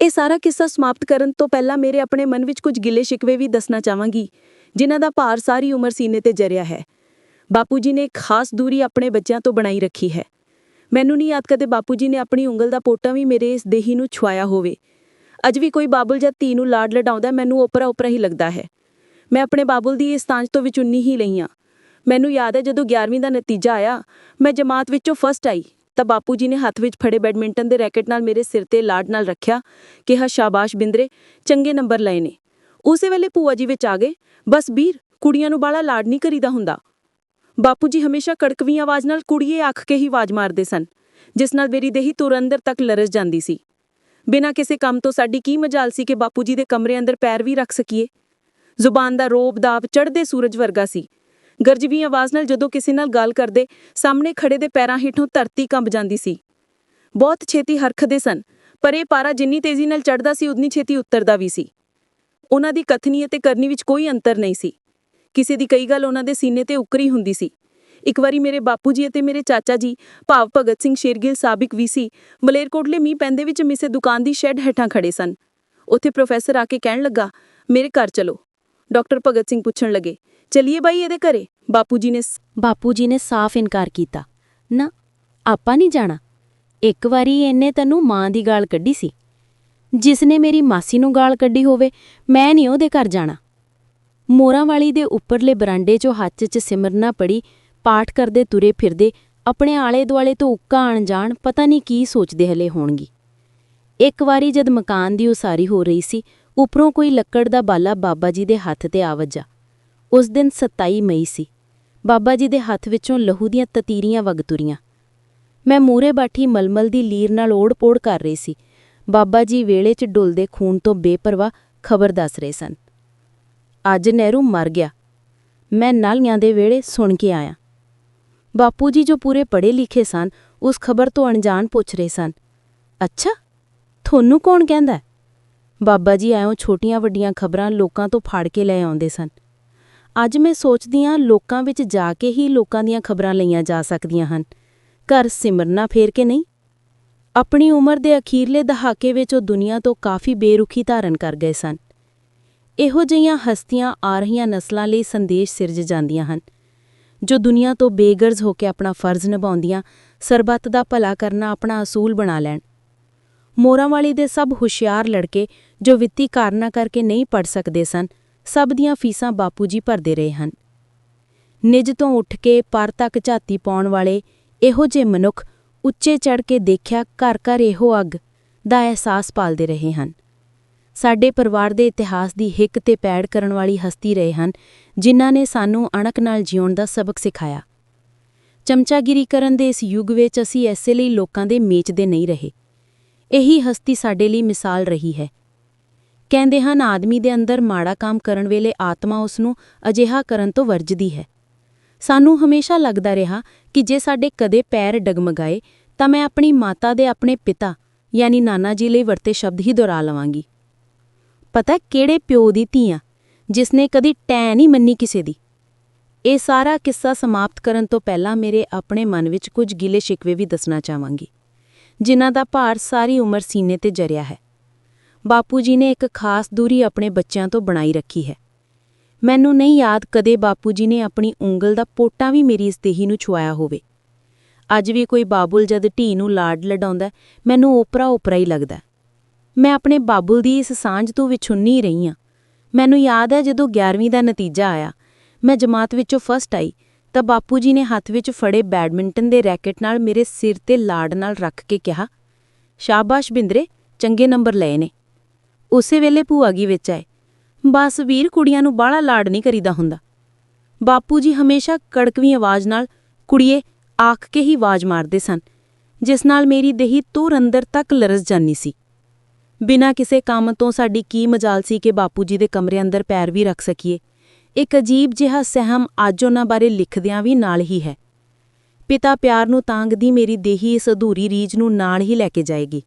ਇਹ ਸਾਰਾ ਕਿੱਸਾ ਸਮਾਪਤ ਕਰਨ ਤੋਂ ਪਹਿਲਾਂ ਮੇਰੇ ਆਪਣੇ ਮਨ ਵਿੱਚ ਕੁਝ ਗਿਲੇ ਸ਼ਿਕਵੇ ਵੀ ਦੱਸਣਾ ਚਾਹਾਂਗੀ, ਜਿਨ੍ਹਾਂ ਦਾ ਭਾਰ ਸਾਰੀ ਉਮਰ ਸੀਨੇ ਤੇ ਜਰਿਆ ਹੈ। ਬਾਪੂ ਜੀ ਨੇ ਖਾਸ ਦੂਰੀ ਆਪਣੇ ਬੱਚਿਆਂ ਤੋਂ ਬਣਾਈ ਰੱਖੀ ਹੈ। ਮੈਨੂੰ ਨਹੀਂ ਯਾਦ ਕਦੇ ਬਾਪੂ ਜੀ ਨੇ ਆਪਣੀ ਉਂਗਲ ਦਾ ਪੋਟਾ ਵੀ ਮੇਰੇ ਇਸ ਦੇਹੀ ਨੂੰ ਛੁਆਇਆ ਹੋਵੇ। ਅੱਜ ਵੀ ਕੋਈ ਬਾਬਲ ਜਾਂ ਧੀ ਨੂੰ ਲਾਡ ਲਡਾਉਂਦਾ ਮੈਨੂੰ ਉਪਰਾ ਉਪਰਾ ਹੀ ਲੱਗਦਾ ਹੈ। ਮੈਂ ਆਪਣੇ ਬਾਬਲ ਦੀ ਇਸ ਤਾਂਜ ਤੋਂ ਵਿਚੁੰਨੀ ਹੀ ਲਈ ਹਾਂ ਮੈਨੂੰ ਯਾਦ ਹੈ ਜਦੋਂ 11ਵੀਂ ਦਾ ਨਤੀਜਾ ਆਇਆ, ਮੈਂ ਜਮਾਤ ਵਿੱਚੋਂ ਫਸਟ ਆਈ, ਤਾਂ ਬਾਪੂ ਜੀ ਨੇ ਹੱਥ ਵਿੱਚ ਫੜੇ ਬੈਡਮਿੰਟਨ ਦੇ ਰੈਕਟ ਨਾਲ ਮੇਰੇ ਸਿਰ ਤੇ ਲਾਡ ਨਾਲ ਰੱਖਿਆ, ਕਿਹਾ, ਸ਼ਾਬਾਸ਼ ਬਿੰਦਰੇ, ਚੰਗੇ ਨੰਬਰ ਲਏ ਨੇ। ਉਸੇ ਵੇਲੇ ਭੂਆ ਜੀ ਵਿੱਚ ਆ ਗਏ, ਬਸ ਵੀਰ ਕੁੜੀਆਂ ਨੂੰ ਬਾਲਾ ਲਾਡ ਨਹੀਂ ਕਰੀਦਾ ਹੁੰਦਾ। ਬਾਪੂ ਜੀ ਹਮੇਸ਼ਾ ਕੜਕਵੀਂ ਆਵਾਜ਼ ਨਾਲ ਕੁੜੀਏ ਆਖ ਕੇ ਹੀ ਆਵਾਜ਼ ਮਾਰਦੇ ਸਨ, ਜਿਸ ਨਾਲ ਮੇਰੀ ਦੇਹੀ ਤੁਰ ਅੰਦਰ ਤੱਕ ਲਰਜ਼ ਜਾਂਦੀ ਸੀ। ਬਿਨਾਂ ਕਿਸੇ ਕੰਮ ਤੋਂ ਸਾਡੀ ਕੀ ਮਜਾਲ ਸੀ ਕਿ ਬਾਪੂ ਜੀ ਦੇ ਕਮਰੇ ਅੰਦਰ ਪੈਰ ਵੀ ਰੱਖ ਸਕੀਏ? ਜ਼ੁਬਾਨ ਦਾ ਰੋਬ ਦਾਬ ਚੜ੍ਹਦੇ ਸੂਰਜ ਵਰਗਾ ਸੀ। ਗਰਜਵੀਂ ਆਵਾਜ਼ ਨਾਲ ਜਦੋਂ ਕਿਸੇ ਨਾਲ ਗੱਲ ਕਰਦੇ, ਸਾਹਮਣੇ ਖੜੇ ਦੇ ਪੈਰਾਂ ਹੇਠੋਂ ਧਰਤੀ ਕੰਬ ਜਾਂਦੀ ਸੀ। ਬਹੁਤ ਛੇਤੀ ਹਰਖਦੇ ਸਨ, ਪਰ ਇਹ ਪਾਰਾ ਜਿੰਨੀ ਤੇਜ਼ੀ ਨਾਲ ਚੜ੍ਹਦਾ ਸੀ ਉਤਨੀ ਛੇਤੀ ਉਤਰਦਾ ਵੀ ਸੀ। ਉਹਨਾਂ ਦੀ ਕਥਨੀ ਅਤੇ ਕਰਨੀ ਵਿੱਚ ਕੋਈ ਅੰਤਰ ਨਹੀਂ ਸੀ। ਕਿਸੇ ਦੀ ਕਈ ਗੱਲ ਉਹਨਾਂ ਦੇ ਸੀਨੇ ਤੇ ਉਕਰੀ ਹੁੰਦੀ ਸੀ। ਇੱਕ ਵਾਰੀ ਮੇਰੇ ਬਾਪੂ ਜੀ ਅਤੇ ਮੇਰੇ ਚਾਚਾ ਜੀ, ਭਾਵ ਭਗਤ ਸਿੰਘ ਸ਼ੇਰਗਿੱਲ ਸਾਬਿਕ ਵੀਸੀ ਮਲੇਰਕੋਟਲੇ ਮੀਂਹ ਪੈਂਦੇ ਵਿੱਚ ਮਿਸੇ ਦੁਕਾਨ ਦੀ ਸ਼ੈੱਡ ਹੇਠਾਂ ਖੜੇ ਸਨ। ਉੱਥੇ ਪ੍ਰੋਫੈਸਰ ਆ ਕੇ ਕਹਿਣ ਲੱਗਾ, ਮੇਰੇ ਘਰ ਚਲੋ। ਡਾਕਟਰ ਭਗਤ ਸਿੰਘ ਪੁੱਛਣ ਲੱਗੇ, ਚਲਿਏ ਬਾਈ ਇਹਦੇ ਘਰੇ? ਬਾਪੂ ਜੀ ਨੇ ਸ- ਬਾਪੂ ਜੀ ਨੇ ਸਾਫ਼ ਇਨਕਾਰ ਕੀਤਾ, ਨਾ, ਆਪਾਂ ਨਹੀਂ ਜਾਣਾ। ਇੱਕ ਵਾਰੀ ਇਹਨੇ ਤੈਨੂੰ ਮਾਂ ਦੀ ਗਾਲ ਕੱਢੀ ਸੀ। ਜਿਸ ਨੇ ਮੇਰੀ ਮਾਸੀ ਨੂੰ ਗਾਲ ਕੱਢੀ ਹੋਵੇ, ਮੈਂ ਨਹੀਂ ਉਹਦੇ ਘਰ ਜਾਣਾ। ਮੋਰਾਂ ਵਾਲੀ ਦੇ ਉੱਪਰਲੇ ਬਰਾਂਡੇ 'ਚੋਂ ਹੱਥ 'ਚ ਸਿਮਰਨਾ ਪੜੀ, ਪਾਠ ਕਰਦੇ ਤੁਰੇ ਫਿਰਦੇ, ਆਪਣੇ ਆਲੇ ਦੁਆਲੇ ਤੋਂ ਉੱਕਾ ਆਣ ਜਾਣ ਪਤਾ ਨਹੀਂ ਕੀ ਸੋਚਦੇ ਹਲੇ ਹੋਣਗੀ। ਇੱਕ ਵਾਰੀ ਜਦ ਮਕਾਨ ਦੀ ਉਸਾਰੀ ਹੋ ਰਹੀ ਸੀ, ਉੱਪਰੋਂ ਕੋਈ ਲੱਕੜ ਦਾ ਬਾਲਾ ਬਾਬਾ ਜੀ ਦੇ ਹੱਥ ਤੇ ਆ ਵੱਜਾ। ਉਸ ਦਿਨ 27 ਮਈ ਸੀ। ਬਾਬਾ ਜੀ ਦੇ ਹੱਥ ਵਿੱਚੋਂ ਲਹੂ ਦੀਆਂ ਤਤੀਰੀਆਂ ਵਗ ਤੁਰੀਆਂ। ਮੈਂ ਮੂਰੇ ਬਾਠੀ ਮਲਮਲ ਦੀ ਲੀਰ ਨਾਲ ਓੜ-ਪੋੜ ਕਰ ਰਹੀ ਸੀ। ਬਾਬਾ ਜੀ ਵੇਲੇ 'ਚ ਡੁੱਲਦੇ ਖੂਨ ਤੋਂ ਬੇਪਰਵਾਹ ਖਬਰ ਦੱਸ ਰਹੇ ਸਨ। ਅੱਜ ਨਹਿਰੂ ਮਰ ਗਿਆ। ਮੈਂ ਨਾਲੀਆਂ ਦੇ ਵੇਲੇ ਸੁਣ ਕੇ ਆਇਆ। ਬਾਪੂ ਜੀ ਜੋ ਪੂਰੇ ਪੜ੍ਹੇ ਲਿਖੇ ਸਨ, ਉਸ ਖਬਰ ਤੋਂ ਅਣਜਾਣ ਪੁੱਛ ਰਹੇ ਸਨ, ਅੱਛਾ, ਤੁਹਾਨੂੰ ਕੌਣ ਕਹਿੰਦਾ ਬਾਬਾ ਜੀ ਐਉਂ ਛੋਟੀਆਂ ਵੱਡੀਆਂ ਖਬਰਾਂ ਲੋਕਾਂ ਤੋਂ ਫਾੜ ਕੇ ਲੈ ਆਉਂਦੇ ਸਨ। ਅੱਜ ਮੈਂ ਸੋਚਦੀ ਹਾਂ ਲੋਕਾਂ ਵਿੱਚ ਜਾ ਕੇ ਹੀ ਲੋਕਾਂ ਦੀਆਂ ਖਬਰਾਂ ਲਈਆਂ ਜਾ ਸਕਦੀਆਂ ਹਨ। ਘਰ ਸਿਮਰਨਾ ਫੇਰ ਕੇ ਨਹੀਂ? ਆਪਣੀ ਉਮਰ ਦੇ ਅਖੀਰਲੇ ਦਹਾਕੇ ਵਿੱਚ ਉਹ ਦੁਨੀਆ ਤੋਂ ਕਾਫੀ ਬੇਰੁਖੀ ਧਾਰਨ ਕਰ ਗਏ ਸਨ। ਇਹੋ ਜਿਹੀਆਂ ਹਸਤੀਆਂ ਆ ਰਹੀਆਂ ਨਸਲਾਂ ਲਈ ਸੰਦੇਸ਼ ਸਿਰਜ ਜਾਂਦੀਆਂ ਹਨ, ਜੋ ਦੁਨੀਆ ਤੋਂ ਬੇਗਰਜ਼ ਹੋ ਕੇ ਆਪਣਾ ਫਰਜ਼ ਨਿਭਾਉਂਦੀਆਂ, ਸਰਬੱਤ ਦਾ ਭਲਾ ਕਰਨਾ ਆਪਣਾ ਅਸੂਲ ਬਣਾ ਲੈਣ। ਮੋਰਾਂਵਾਲੀ ਦੇ ਸਭ ਹੁਸ਼ਿਆਰ ਲੜਕੇ ਜੋ ਵਿੱਤੀ ਕਾਰਨਾਂ ਕਰਕੇ ਨਹੀਂ ਪੜ ਸਕਦੇ ਸਨ, ਸਭ ਦੀਆਂ ਫੀਸਾਂ ਬਾਪੂ ਜੀ ਭਰਦੇ ਰਹੇ ਹਨ। ਨਿਜ ਤੋਂ ਉੱਠ ਕੇ ਪਰ ਤੱਕ ਝਾਤੀ ਪਾਉਣ ਵਾਲੇ ਇਹੋ ਜਿਹੇ ਮਨੁੱਖ ਉੱਚੇ ਚੜ ਕੇ ਦੇਖਿਆ ਘਰ ਘਰ ਇਹੋ ਅੱਗ ਦਾ ਅਹਿਸਾਸ ਪਾਲਦੇ ਰਹੇ ਹਨ। ਸਾਡੇ ਪਰਿਵਾਰ ਦੇ ਇਤਿਹਾਸ ਦੀ ਹਿੱਕ ਤੇ ਪੈੜ ਕਰਨ ਵਾਲੀ ਹਸਤੀ ਰਹੇ ਹਨ, ਜਿਨ੍ਹਾਂ ਨੇ ਸਾਨੂੰ ਅਣਖ ਨਾਲ ਜਿਉਣ ਦਾ ਸਬਕ ਸਿਖਾਇਆ। ਚਮਚਾਗਿਰੀ ਕਰਨ ਦੇ ਇਸ ਯੁੱਗ ਵਿੱਚ ਅਸੀਂ ਐਸੇ ਲਈ ਲੋਕਾਂ ਦੇ ਮੇਚਦੇ ਨਹੀਂ ਰਹੇ। ਇਹੀ ਹਸਤੀ ਸਾਡੇ ਲਈ ਮਿਸਾਲ ਰਹੀ ਹੈ। ਕਹਿੰਦੇ ਹਨ, ਆਦਮੀ ਦੇ ਅੰਦਰ ਮਾੜਾ ਕੰਮ ਕਰਨ ਵੇਲੇ ਆਤਮਾ ਉਸ ਨੂੰ ਅਜਿਹਾ ਕਰਨ ਤੋਂ ਵਰਜਦੀ ਹੈ। ਸਾਨੂੰ ਹਮੇਸ਼ਾ ਲੱਗਦਾ ਰਿਹਾ ਕਿ ਜੇ ਸਾਡੇ ਕਦੇ ਪੈਰ ਡਗਮਗਾਏ, ਤਾਂ ਮੈਂ ਆਪਣੀ ਮਾਤਾ ਦੇ ਆਪਣੇ ਪਿਤਾ, ਯਾਨੀ ਨਾਨਾ ਜੀ ਲਈ ਵਰਤੇ ਸ਼ਬਦ ਹੀ ਦੁਹਰਾ ਲਵਾਂਗੀ। ਪਤਾ ਕਿਹੜੇ ਪਿਓ ਦੀ ਧੀਆਂ ਜਿਸ ਨੇ ਕਦੀ ਟੈ ਨਹੀਂ ਮੰਨੀ ਕਿਸੇ ਦੀ। ਇਹ ਸਾਰਾ ਕਿੱਸਾ ਸਮਾਪਤ ਕਰਨ ਤੋਂ ਪਹਿਲਾਂ ਮੇਰੇ ਆਪਣੇ ਮਨ ਵਿੱਚ ਕੁਝ ਗਿਲੇ ਸ਼ਿਕਵੇ ਵੀ ਦੱਸਣਾ ਚਾਹਾਂਗੀ, ਜਿਨ੍ਹਾਂ ਦਾ ਭਾਰ ਸਾਰੀ ਉਮਰ ਸੀਨੇ ਤੇ ਜਰਿਆ ਹੈ। ਬਾਪੂ ਜੀ ਨੇ ਇੱਕ ਖਾਸ ਦੂਰੀ ਆਪਣੇ ਬੱਚਿਆਂ ਤੋਂ ਬਣਾਈ ਰੱਖੀ ਹੈ। ਮੈਨੂੰ ਨਹੀਂ ਯਾਦ ਕਦੇ ਬਾਪੂ ਜੀ ਨੇ ਆਪਣੀ ਉਂਗਲ ਦਾ ਪੋਟਾ ਵੀ ਮੇਰੀ ਇਸ ਦੇਹੀ ਨੂੰ ਛੁਆਇਆ ਹੋਵੇ। ਅੱਜ ਵੀ ਕੋਈ ਬਾਬੁਲ ਜਦ ਢੀ ਨੂੰ ਲਾਡ ਲਡਾਉਂਦਾ ਮੈਨੂੰ ਓਪਰਾ ਓਪਰਾ ਹੀ ਲੱਗਦਾ ਮੈਂ ਆਪਣੇ ਬਾਬੁਲ ਦੀ ਇਸ ਸਾਂਝ ਤੋਂ ਵਿਛੁੰਨੀ ਰਹੀ ਹਾਂ। ਮੈਨੂੰ ਯਾਦ ਹੈ ਜਦੋਂ 11ਵੀਂ ਦਾ ਨਤੀਜਾ ਆਇਆ। ਮੈਂ ਜਮਾਤ ਵਿੱਚੋਂ ਫਸਟ ਆਈ, ਤਾਂ ਬਾਪੂ ਜੀ ਨੇ ਹੱਥ ਵਿੱਚ ਫੜੇ ਬੈਡਮਿੰਟਨ ਦੇ ਰੈਕਟ ਨਾਲ ਮੇਰੇ ਸਿਰ ਤੇ ਲਾਡ ਨਾਲ ਰੱਖ ਕੇ ਕਿਹਾ, ਸ਼ਾਬਾਸ਼ ਬਿੰਦਰੇ, ਚੰਗੇ ਨੰਬਰ ਲਏ ਨੇ। ਉਸੇ ਵੇਲੇ ਭੂਆ ਗੀ ਵਿੱਚ ਆਏ। ਬਸ ਵੀਰ ਕੁੜੀਆਂ ਨੂੰ ਬਾਹਲਾ ਲਾੜ ਨਹੀਂ ਕਰੀਦਾ ਹੁੰਦਾ। ਬਾਪੂ ਜੀ ਹਮੇਸ਼ਾ ਕੜਕਵੀਂ ਆਵਾਜ਼ ਨਾਲ, ਕੁੜੀਏ, ਆਖ ਕੇ ਹੀ ਆਵਾਜ਼ ਮਾਰਦੇ ਸਨ, ਜਿਸ ਨਾਲ ਮੇਰੀ ਦੇਹੀ ਤੁਰ ਅੰਦਰ ਤੱਕ ਲਰਜ਼ ਜਾਂਦੀ ਸੀ। ਬਿਨਾਂ ਕਿਸੇ ਕੰਮ ਤੋਂ ਸਾਡੀ ਕੀ ਮਜਾਲ ਸੀ ਕਿ ਬਾਪੂ ਜੀ ਦੇ ਕਮਰੇ ਅੰਦਰ ਪੈਰ ਵੀ ਰੱਖ ਸਕੀਏ। ਇੱਕ ਅਜੀਬ ਜਿਹਾ ਸਹਿਮ ਅੱਜ ਉਹਨਾਂ ਬਾਰੇ ਲਿਖਦਿਆਂ ਵੀ ਨਾਲ ਹੀ ਹੈ। ਪਿਤਾ ਪਿਆਰ ਨੂੰ ਤਾਂਗਦੀ ਮੇਰੀ ਦੇਹੀ ਇਸ ਅਧੂਰੀ ਰੀਝ ਨੂੰ ਨਾਲ ਹੀ ਲੈ ਕੇ ਜਾਏਗੀ।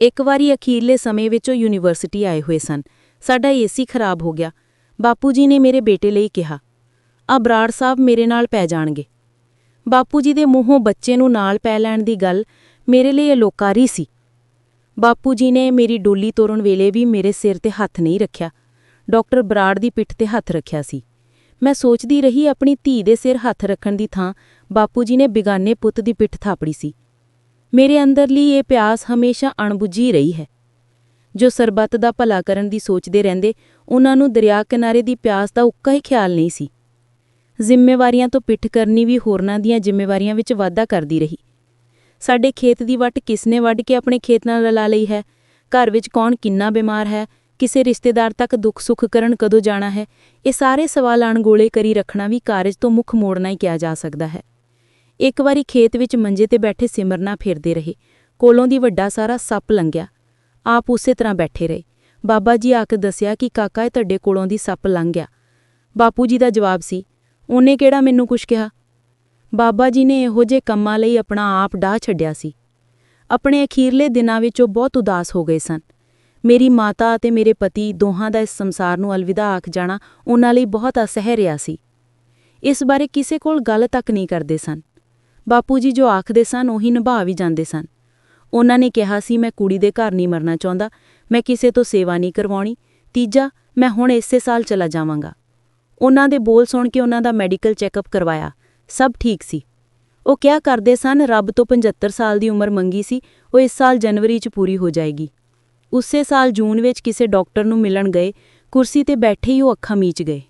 ਇੱਕ ਵਾਰੀ ਅਖੀਰਲੇ ਸਮੇਂ ਵਿੱਚ ਉਹ ਯੂਨੀਵਰਸਿਟੀ ਆਏ ਹੋਏ ਸਨ। ਸਾਡਾ ਏਸੀ ਖਰਾਬ ਹੋ ਗਿਆ। ਬਾਪੂ ਜੀ ਨੇ ਮੇਰੇ ਬੇਟੇ ਲਈ ਕਿਹਾ, ਆ ਬਰਾੜ ਸਾਹਿਬ ਮੇਰੇ ਨਾਲ ਪੈ ਜਾਣਗੇ। ਬਾਪੂ ਜੀ ਦੇ ਮੂੰਹੋਂ ਬੱਚੇ ਨੂੰ ਨਾਲ ਪੈ ਲੈਣ ਦੀ ਗੱਲ ਮੇਰੇ ਲਈ ਅਲੋਕਾਰੀ ਸੀ। ਬਾਪੂ ਜੀ ਨੇ ਮੇਰੀ ਡੋਲੀ ਤੋਰਨ ਵੇਲੇ ਵੀ ਮੇਰੇ ਸਿਰ ਤੇ ਹੱਥ ਨਹੀਂ ਰੱਖਿਆ। ਡਾਕਟਰ ਬਰਾੜ ਦੀ ਪਿੱਠ ਤੇ ਹੱਥ ਰੱਖਿਆ ਸੀ। ਮੈਂ ਸੋਚਦੀ ਰਹੀ ਆਪਣੀ ਧੀ ਦੇ ਸਿਰ ਹੱਥ ਰੱਖਣ ਦੀ ਥਾਂ ਬਾਪੂ ਜੀ ਨੇ ਬਿਗਾਨੇ ਪੁੱਤ ਦੀ ਪਿੱਠ ਥਾਪੜੀ ਸੀ। ਮੇਰੇ ਅੰਦਰਲੀ ਇਹ ਪਿਆਸ ਹਮੇਸ਼ਾ ਅਣਬੁੱਝੀ ਰਹੀ ਹੈ। ਜੋ ਸਰਬੱਤ ਦਾ ਭਲਾ ਕਰਨ ਦੀ ਸੋਚਦੇ ਰਹਿੰਦੇ, ਉਹਨਾਂ ਨੂੰ ਦਰਿਆ ਕਿਨਾਰੇ ਦੀ ਪਿਆਸ ਦਾ ਉੱਕਾ ਹੀ ਖਿਆਲ ਨਹੀਂ ਸੀ। ਜ਼ਿੰਮੇਵਾਰੀਆਂ ਤੋਂ ਪਿੱਠ ਕਰਨੀ ਵੀ ਹੋਰਨਾਂ ਦੀਆਂ ਜ਼ਿੰਮੇਵਾਰੀਆਂ ਵਿੱਚ ਵਾਧਾ ਕਰਦੀ ਰਹੀ। ਸਾਡੇ ਖੇਤ ਦੀ ਵੱਟ ਕਿਸਨੇ ਵੱਢ ਕੇ ਆਪਣੇ ਖੇਤ ਨਾਲ ਰਲਾ ਲਈ ਹੈ? ਘਰ ਵਿੱਚ ਕੌਣ ਕਿੰਨਾ ਬਿਮਾਰ ਹੈ? ਕਿਸੇ ਰਿਸ਼ਤੇਦਾਰ ਤੱਕ ਦੁੱਖ ਸੁੱਖ ਕਰਨ ਕਦੋਂ ਜਾਣਾ ਹੈ? ਇਹ ਸਾਰੇ ਸਵਾਲ ਅਣਗੋਲੇ ਕਰੀ ਰੱਖਣਾ ਵੀ ਕਾਰਜ ਤੋਂ ਮੁੱਖ ਮੋੜਨਾ ਹੀ ਕਿਹਾ ਜਾ ਸਕਦਾ ਹੈ। ਇੱਕ ਵਾਰੀ ਖੇਤ ਵਿੱਚ ਮੰਜੇ ਤੇ ਬੈਠੇ ਸਿਮਰਨਾ ਫਿਰਦੇ ਰਹੇ। ਕੋਲੋਂ ਦੀ ਵੱਡਾ ਸਾਰਾ ਸੱਪ ਲੰਘਿਆ। ਆਪ ਉਸੇ ਤਰ੍ਹਾਂ ਬੈਠੇ ਰਹੇ। ਬਾਬਾ ਜੀ ਆ ਕੇ ਦੱਸਿਆ ਕਿ ਕਾਕਾ ਇਹ ਤੁਹਾਡੇ ਕੋਲੋਂ ਦੀ ਸੱਪ ਲੰਘ ਗਿਆ। ਬਾਪੂ ਜੀ ਦਾ ਜਵਾਬ ਸੀ, ਉਹਨੇ ਕਿਹੜਾ ਮੈਨੂੰ ਕੁਛ ਕਿਹਾ? ਬਾਬਾ ਜੀ ਨੇ ਇਹੋ ਜਿਹੇ ਕੰਮਾਂ ਲਈ ਆਪਣਾ ਆਪ ਡਾਹ ਛੱਡਿਆ ਸੀ। ਆਪਣੇ ਅਖੀਰਲੇ ਦਿਨਾਂ ਵਿੱਚ ਉਹ ਬਹੁਤ ਉਦਾਸ ਹੋ ਗਏ ਸਨ। ਮੇਰੀ ਮਾਤਾ ਅਤੇ ਮੇਰੇ ਪਤੀ ਦੋਹਾਂ ਦਾ ਇਸ ਸੰਸਾਰ ਨੂੰ ਅਲਵਿਦਾ ਆਖ ਜਾਣਾ ਉਹਨਾਂ ਲਈ ਬਹੁਤ ਅਸਹਿ ਰਿਹਾ ਸੀ। ਇਸ ਬਾਰੇ ਕਿਸੇ ਕੋਲ ਗੱਲ ਤੱਕ ਨਹੀਂ ਕਰਦੇ ਸਨ। ਬਾਪੂ ਜੀ ਜੋ ਆਖਦੇ ਸਨ, ਉਹੀ ਨਿਭਾ ਵੀ ਜਾਂਦੇ ਸਨ। ਉਹਨਾਂ ਨੇ ਕਿਹਾ ਸੀ, ਮੈਂ ਕੁੜੀ ਦੇ ਘਰ ਨਹੀਂ ਮਰਨਾ ਚਾਹੁੰਦਾ। ਮੈਂ ਕਿਸੇ ਤੋਂ ਸੇਵਾ ਨਹੀਂ ਕਰਵਾਉਣੀ। ਤੀਜਾ, ਮੈਂ ਹੁਣ ਇਸੇ ਸਾਲ ਚਲਾ ਜਾਵਾਂਗਾ। ਉਹਨਾਂ ਦੇ ਬੋਲ ਸੁਣ ਕੇ ਉਹਨਾਂ ਦਾ ਮੈਡੀਕਲ ਚੈੱਕਅਪ ਕਰਵਾਇਆ। ਸਭ ਠੀਕ ਸੀ। ਉਹ ਕਿਹਾ ਕਰਦੇ ਸਨ, ਰੱਬ ਤੋਂ 75 ਸਾਲ ਦੀ ਉਮਰ ਮੰਗੀ ਸੀ, ਉਹ ਇਸ ਸਾਲ ਜਨਵਰੀ 'ਚ ਪੂਰੀ ਹੋ ਜਾਏਗੀ। ਉਸੇ ਸਾਲ ਜੂਨ ਵਿੱਚ ਕਿਸੇ ਡਾਕਟਰ ਨੂੰ ਮਿਲਣ ਗਏ, ਕੁਰਸੀ ਤੇ ਬੈਠੇ ਹੀ ਉਹ ਅੱਖਾਂ ਮੀਚ ਗਏ।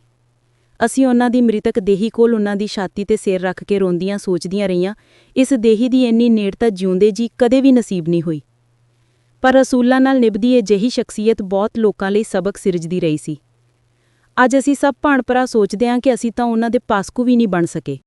ਅਸੀਂ ਉਹਨਾਂ ਦੀ ਮ੍ਰਿਤਕ ਦੇਹੀ ਕੋਲ ਉਹਨਾਂ ਦੀ ਛਾਤੀ ਤੇ ਸਿਰ ਰੱਖ ਕੇ ਰੋਂਦੀਆਂ ਸੋਚਦੀਆਂ ਰਹੀਆਂ, ਇਸ ਦੇਹੀ ਦੀ ਇੰਨੀ ਨੇੜਤਾ ਜਿਉਂਦੇ ਜੀ ਕਦੇ ਵੀ ਨਸੀਬ ਨਹੀਂ ਹੋਈ। ਪਰ ਰਸੂਲਾਂ ਨਾਲ ਨਿਭਦੀ ਇਹ ਜਿਹੀ ਸ਼ਖਸੀਅਤ ਬਹੁਤ ਲੋਕਾਂ ਲਈ ਸਬਕ ਸਿਰਜਦੀ ਰਹੀ ਸੀ। ਅੱਜ ਅਸੀਂ ਸਭ ਭਾਣ ਭਰਾ ਸੋਚਦੇ ਹਾਂ ਕਿ ਅਸੀਂ ਤਾਂ ਉਹਨਾਂ ਦੇ ਪਾਸਕੂ ਵੀ ਨਹੀਂ ਬਣ ਸਕੇ।